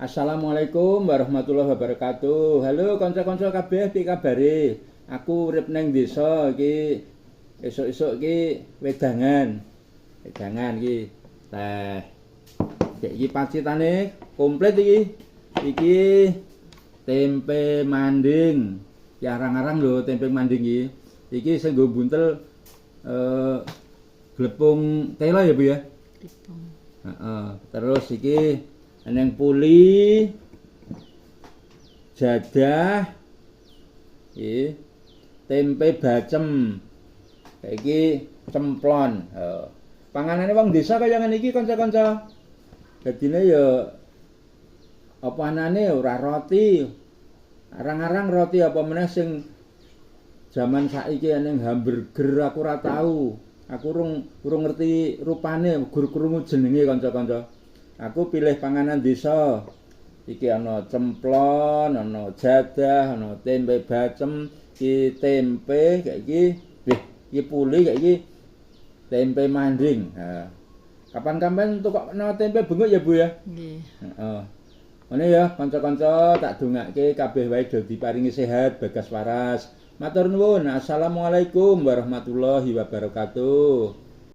Assalamualaikum warahmatullahi wabarakatuh. Halo kanca-kanca kabeh, piye kabare? Aku urip ning desa iki. Esuk-esuk iki wedangan. Wedangan iki. Teh. Iki pacitane komplit iki. Iki tempe manding. Ya arang-arang lho tempe manding iki. Iki sing nggo buntel eh glepung tela ya Bu ya? Dipong. Heeh. Terus iki eneng puli jadah iki tempe bacem. Iki cemplon heeh panganane wong desa kaya ngene iki kanca-kanca. Dadine ya apa anane ora roti. Arang-arang roti apa meneh sing jaman saiki eneng hamburger aku ora tahu aku urung urung ngerti rupane gur krungu jenenge kanca-kanca Aku pilih panganan desa. Iki ana cemplon, ana jadah, ana tempe bacem, iki tempe kayak iki. Wih, iki puli kayak iki tempe manding. Ha. Kapan-kapan tukokno tempe bengok ya, Bu ya? Nggih. Heeh. Ngene ya, kanca-kanca tak dongake kabeh wae do diparingi sehat, bagas waras. Matur nuwun. Assalamualaikum warahmatullahi wabarakatuh.